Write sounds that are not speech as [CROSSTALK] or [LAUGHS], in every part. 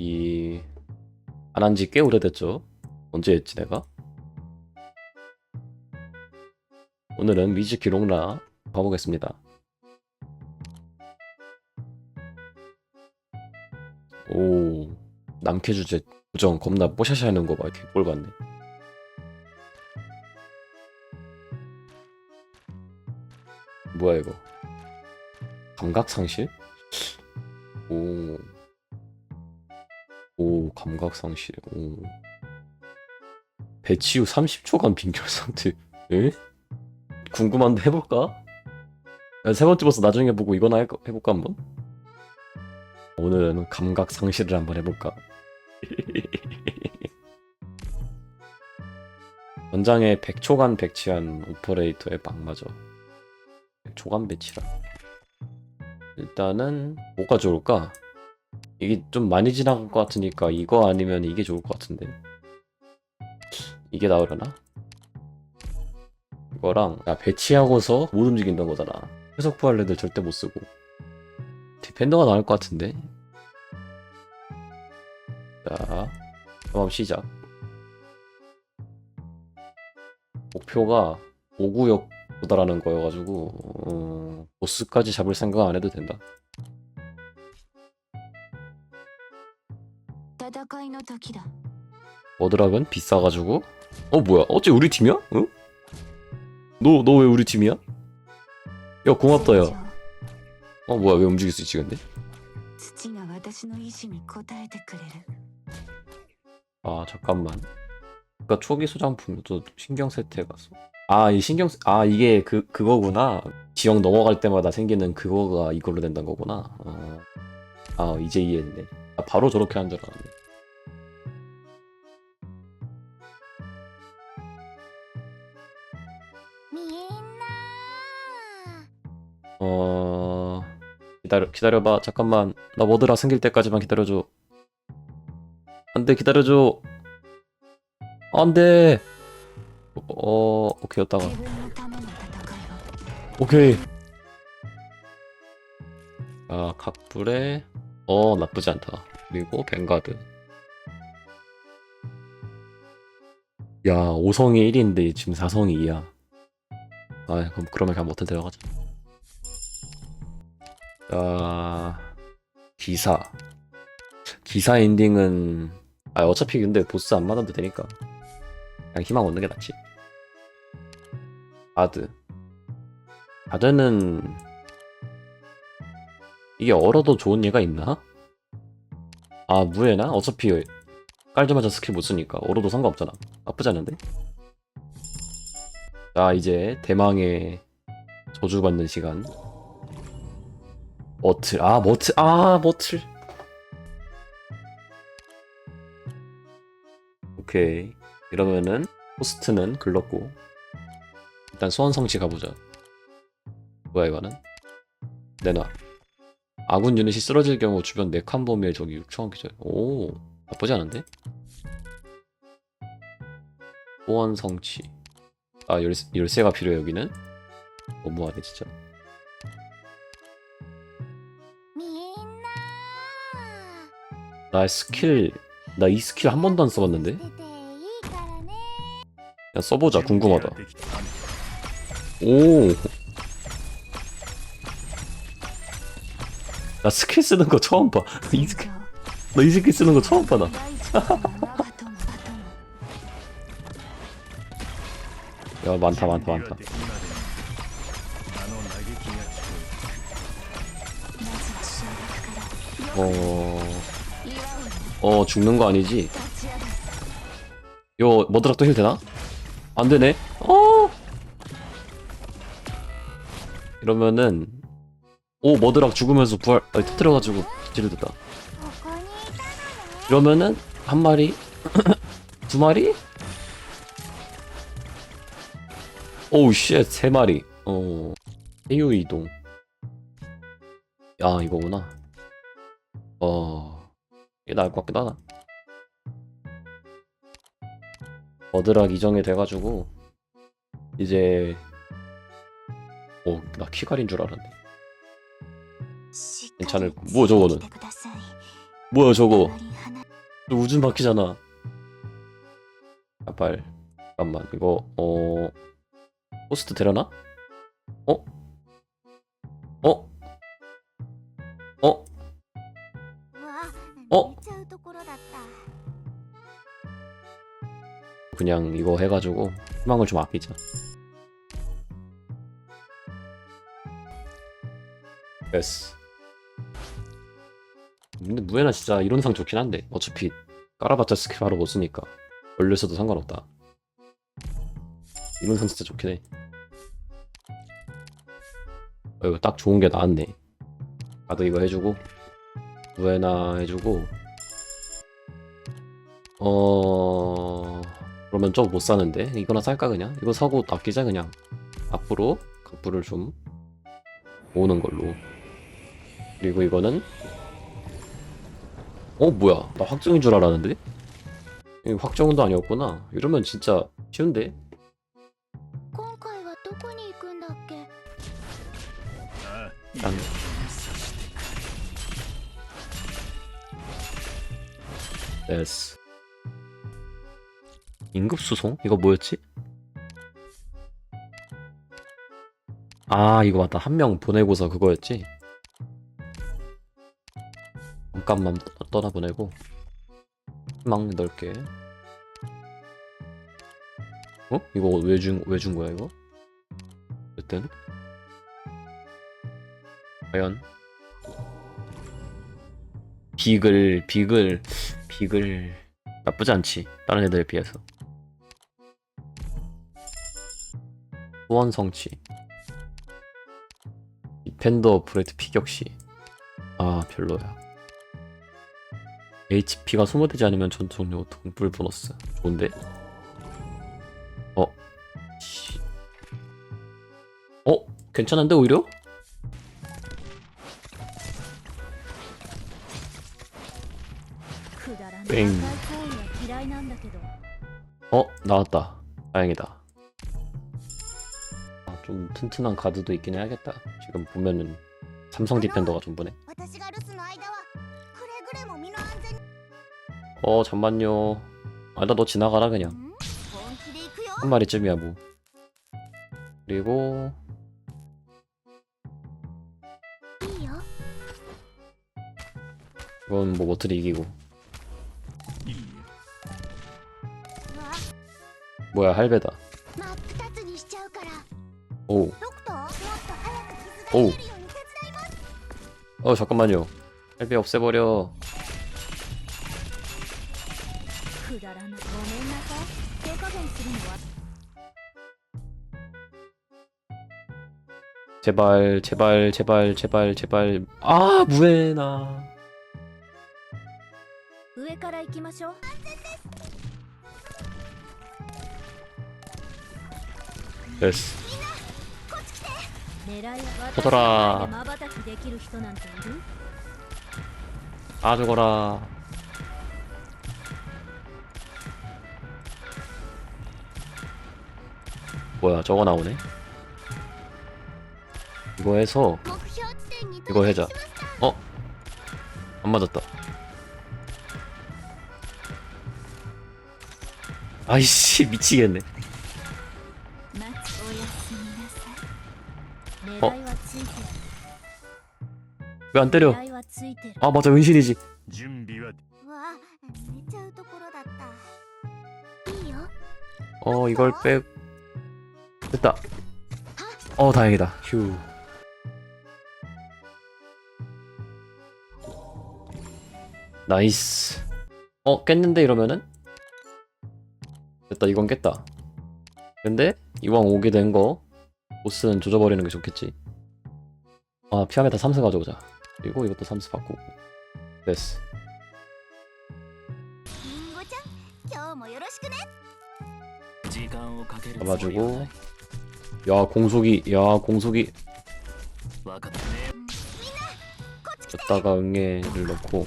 이 안 한 지 꽤 오래됐죠. 언제 했지 내가? 오늘은 위즈 기록라 가보겠습니다. 오 남캐 주제 고정 겁나 뽀샤시 하는 거 봐 이렇게 꼴 봤네. 뭐야 이거? 감각 상실? 오. 오, 감각 상실. 오. 배치 후 30초간 빈결 상태. 에? 궁금한데 해볼까? 야, 세 번째 버스 나중에 보고 이거나 해, 해볼까 한번? 오늘은 감각 상실을 한번 해볼까? [LAUGHS] 전장에 100초간 배치한 오퍼레이터의 막마저 100초간 배치라 일단은 뭐가 좋을까? 이게 좀 많이 지나간 것 같으니까 이거 아니면 이게 좋을 것 같은데. 이게 나오려나? 이거랑 야 배치하고서 못 움직인다는 거잖아. 회석 부활 애들 절대 못 쓰고. 디펜더가 나올 것 같은데? 자 그럼 시작 목표가 5구역 도달하는 거여가지고 어, 보스까지 잡을 생각 안 해도 된다 어드락은 비싸가지고? 어 뭐야? 어째 우리 팀이야? 어? 응? 너너 왜 우리 팀이야? 야 고맙다 야 어 뭐야? 왜 움직일 수 있지 근데? 아 잠깐만. 그니까 초기 소장품도 신경 세트에 갔어. 아 이 신경 아 이게 그 그거구나. 지역 넘어갈 때마다 생기는 그거가 이걸로 된다는 거구나. 아, 아 이제 이해했네. 아, 바로 저렇게 한 줄 알았네. 어 기다려 기다려봐. 잠깐만. 나 뭐 워드라 생길 때까지만 기다려줘. 안돼 기다려줘. 안돼. 어 오케이 였다가. 오케이. 아 각불에. 어 나쁘지 않다. 그리고 뱅가드. 야 5성이 1인데 지금 4성이 2야. 아 그럼 그러면 그냥 못해 들어가자. 자 기사. 기사 엔딩은 아 어차피 근데 보스 안 맞아도 되니까. 그냥 희망 얻는 게 낫지. 아드. 아드는 이게 얼어도 좋은 얘가 있나? 아 무해나? 어차피 깔자마자. 스킬 못 쓰니까. 얼어도 상관없잖아. 나쁘지 않은데? 자 이제 대망의 저주받는 시간. 머틀. 아 머틀. 아 머틀. 오케이. 이러면은 호스트는 글렀고 일단 소환 성취 가보자. 뭐야 이거는? 내놔. 아군 유닛이 쓰러질 경우 주변 4칸 범위에 적이 6천원 기절. 오 나쁘지 않은데? 소환 성취 아 열, 열쇠가 필요해 여기는? 너무하네 진짜. 나. 스킬 나 이 스킬 한 번도 안 써봤는데? 야 써보자 궁금하다. 오나 스킬 쓰는 거 처음 봐이 [LAUGHS] 스킬 스킬 쓰는 거 처음 봐나? 야 많다 많다 많다 어... 어 죽는 거 아니지? 요 머드락도 힐 되나? 안 되네. 어. 이러면은 오 머드락 죽으면서 부활 아니, 터뜨려가지고 지르다. 이러면은 한 마리, [CLEARS THROAT] 두 마리, Oh, 오우 쉣세 마리. 어. 해유 이동. 야 이거구나. 어. 이게 나을 것 같기도 하다. 버드락 이정이 돼가지고 이제 어, 오나 키갈인 줄 알았네. 괜찮을 뭐 저거는? 뭐야 저거? 우준 바퀴잖아. 아발 잠깐만 이거 어. 호스트 되려나? 어? 어? 어? 어? 그냥 이거 해가지고 희망을 좀 아끼자 됐어 근데 무에나 진짜 이런 상 좋긴 한데 어차피 깔아봤자 스킬 바로 못 쓰니까 걸려있어도 상관없다 이론상 진짜 좋긴 해. 어, 이거 딱 좋은 게 나왔네. 나도 이거 해주고 무에나 해주고. 어 그러면 저거 못 사는데? 이거나 살까 그냥? 이거 사고 아끼자 그냥. 앞으로 갑부를 좀 모으는 걸로. 그리고 이거는 어 뭐야? 나 확정인 줄 알았는데? 확정도 아니었구나. 이러면 진짜 쉬운데 난 됐어 임급수송? 이거 뭐였지? 아 이거 맞다 한 명 보내고서 그거였지? 잠깐만 떠- 떠나보내고 희망 넓게 어? 이거 왜 준 왜 준 거야 이거? 어쨌든 과연? 비글 비글 비글 나쁘지 않지. 다른 애들에 비해서. 후원 성취. 디펜더 브레드 피격시. 아 별로야. HP가 소모되지 않으면 전투종료 동불 보너스. 좋은데? 어? 씨. 어? 괜찮은데 오히려 뺑. 어 나왔다. 다행이다. 아, 좀 튼튼한 가드도 있긴 해야겠다. 지금 보면은 삼성 디펜더가 전부네. 어 잠만요. 아나 너 지나가라 그냥. 한 마리쯤이야 뭐. 그리고 이건 뭐, 뭐 모틀이 이기고. 뭐야 할배다. 오. 오. 어 잠깐만요. 할배 없애버려. 제발 제발 제발 제발 제발. 아 무에나. 上から行きましょう 됐어 狙いはコトラまばたきできる人なんている 아 죽어라 뭐야 저거 나오네 이거 해서 目標地点に 이거 해자 어? 안 맞았다 아이씨 미치겠네. 어? 왜 안 때려? 아 맞아. 은신이지. 어 이걸 빼 됐다. 어 다행이다. 휴. 나이스. 어 깼는데 이러면은? 됐다 이건 깼다. 근데 이왕 오게 된 거 보스는 조져버리는 게 좋겠지. 아 피하메타 3스 가져오자. 그리고 이것도 3스 바꾸고. 됐어. 잡아주고. 야 공속이 야 공속이. 여다가 응애를 넣고.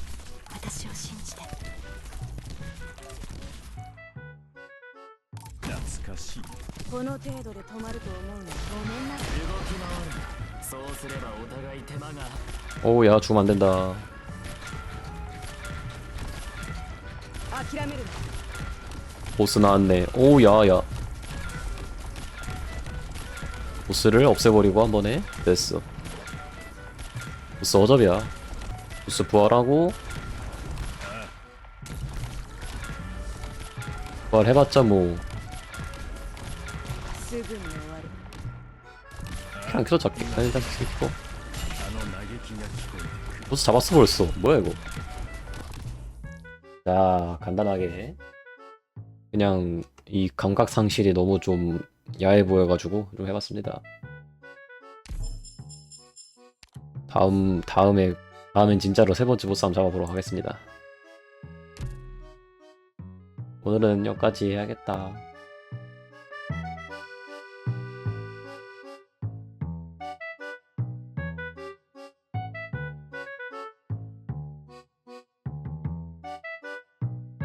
この程度で止まると思うのごめんな動き回るそうすればお互い手間が 오야 죽으면 안 된다 諦めるな 보스 나왔네. 오, 야, 야. 보스를 없애버리고 한 번에 됐어. 보스 어접이야. 보스 부활하고 부활해봤자 뭐 すぐに終わる 그냥 틀어잡기 일단 찍고. 보스 잡았어 벌써. 뭐야 이거? 자 간단하게. 그냥 이 감각 상실이 너무 좀 야해 보여가지고 좀 해봤습니다. 다음 다음에 다음엔 진짜로 세 번째 보스 한번 잡아보러 가겠습니다. 오늘은 여기까지 해야겠다.